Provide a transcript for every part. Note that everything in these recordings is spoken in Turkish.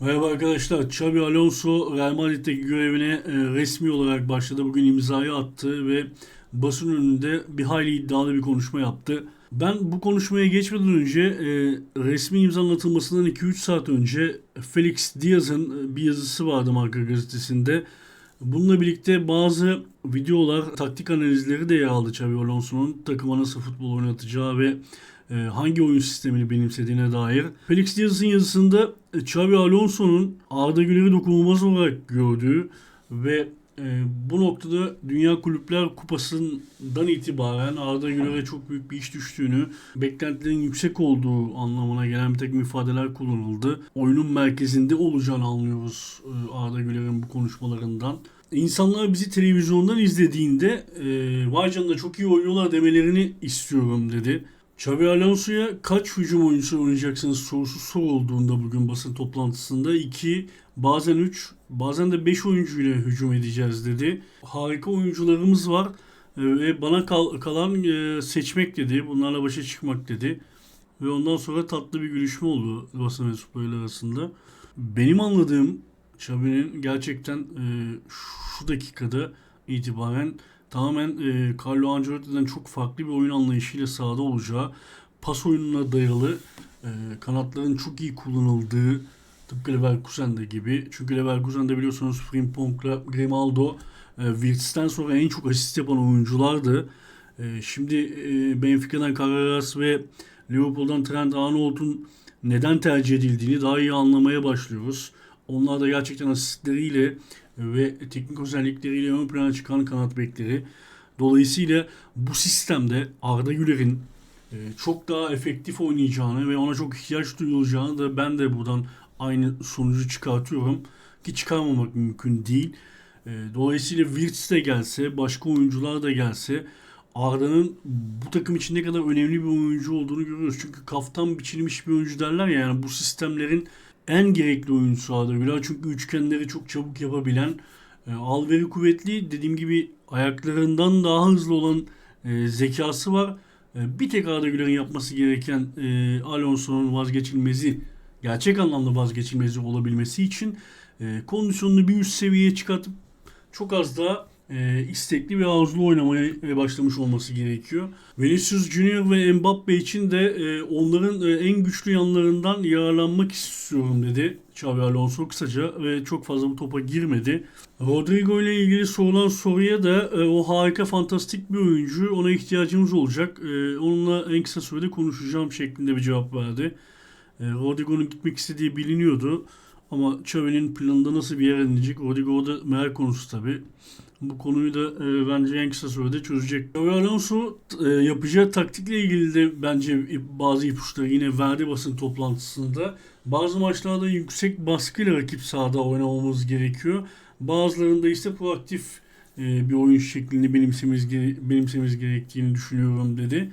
Merhaba arkadaşlar. Xabi Alonso Real Madrid'deki görevine e, resmi olarak başladı. Bugün imzayı attı ve basın önünde bir hayli iddialı bir konuşma yaptı. Ben bu konuşmaya geçmeden önce e, resmi imzanın atılmasından 2-3 saat önce Felix Diaz'ın e, bir yazısı vardı Marca gazetesinde. Bununla birlikte bazı videolar, taktik analizleri de yer aldı Xabi Alonso'nun takıma nasıl futbol oynatacağı ve e, hangi oyun sistemini benimsediğine dair. Felix Diaz'ın yazısında e, Xabi Alonso'nun Arda Güler'i dokunulmaz olarak gördüğü ve e, bu noktada Dünya Kulüpler Kupası'ndan itibaren Arda Güler'e çok büyük bir iş düştüğünü, beklentilerin yüksek olduğu anlamına gelen bir takım ifadeler kullanıldı. Oyunun merkezinde olacağını anlıyoruz e, Arda Güler'in bu konuşmalarından. İnsanlar bizi televizyondan izlediğinde e, vay canına çok iyi oynuyorlar demelerini istiyorum dedi. Xabi Alonso'ya kaç hücum oyuncusu oynayacaksınız sorusu sorulduğunda bugün basın toplantısında 2, bazen 3, bazen de 5 oyuncuyla hücum edeceğiz dedi. Harika oyuncularımız var e, ve bana kal- kalan e, seçmek dedi, bunlarla başa çıkmak dedi. Ve ondan sonra tatlı bir gülüşme oldu basın mensupları arasında. Benim anladığım Xabi'nin gerçekten e, şu dakikada itibaren tamamen e, Carlo Ancelotti'den çok farklı bir oyun anlayışıyla sahada olacağı, pas oyununa dayalı, e, kanatların çok iyi kullanıldığı, tıpkı Leverkusen'de gibi. Çünkü Leverkusen'de biliyorsunuz Frimpong'la Grimaldo, e, Wirtz'ten sonra en çok asist yapan oyunculardı. E, şimdi e, Benfica'dan Carreras ve Liverpool'dan Trent Arnold'un neden tercih edildiğini daha iyi anlamaya başlıyoruz. Onlar da gerçekten asistleriyle ve teknik özellikleriyle ön plana çıkan kanat bekleri. Dolayısıyla bu sistemde Arda Güler'in e, çok daha efektif oynayacağını ve ona çok ihtiyaç duyulacağını da ben de buradan aynı sonucu çıkartıyorum. Ki çıkarmamak mümkün değil. E, Dolayısıyla Wirtz de gelse, başka oyuncular da gelse Arda'nın bu takım için ne kadar önemli bir oyuncu olduğunu görüyoruz. Çünkü kaftan biçilmiş bir oyuncu derler ya yani bu sistemlerin en gerekli oyuncusu Arda Güler. Çünkü üçgenleri çok çabuk yapabilen, e, alveri kuvvetli, dediğim gibi ayaklarından daha hızlı olan e, zekası var. E, bir tek Arda Güler'in yapması gereken e, Alonso'nun vazgeçilmezi, gerçek anlamda vazgeçilmezi olabilmesi için e, kondisyonunu bir üst seviyeye çıkartıp çok az daha e, istekli ve arzulu oynamaya başlamış olması gerekiyor. Vinicius Junior ve Mbappe için de e, onların e, en güçlü yanlarından yararlanmak istiyorum dedi Xabi Alonso kısaca ve çok fazla bu topa girmedi. Rodrigo ile ilgili sorulan soruya da e, o harika fantastik bir oyuncu ona ihtiyacımız olacak. E, onunla en kısa sürede konuşacağım şeklinde bir cevap verdi. E, Rodrigo'nun gitmek istediği biliniyordu. Ama Xavi'nin planında nasıl bir yer edinecek? Rodrigo da merak konusu tabii. Bu konuyu da e, bence en kısa sürede çözecek. Xabi Alonso e, yapacağı taktikle ilgili de bence bazı ipuçları yine verdi basın toplantısında. Bazı maçlarda yüksek baskıyla rakip sahada oynamamız gerekiyor. Bazılarında ise proaktif e, bir oyun şeklini benimsememiz, benimsememiz gerektiğini düşünüyorum dedi.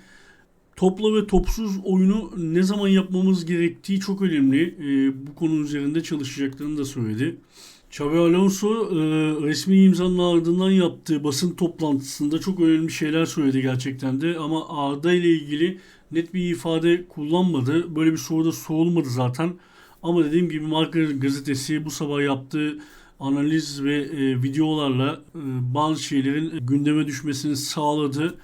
Topla ve topsuz oyunu ne zaman yapmamız gerektiği çok önemli. E, bu konu üzerinde çalışacaklarını da söyledi. Xabi Alonso e, resmi imzanın ardından yaptığı basın toplantısında çok önemli şeyler söyledi gerçekten de ama Arda ile ilgili net bir ifade kullanmadı. Böyle bir soru da sorulmadı zaten. Ama dediğim gibi Marca gazetesi bu sabah yaptığı analiz ve e, videolarla e, bazı şeylerin gündeme düşmesini sağladı.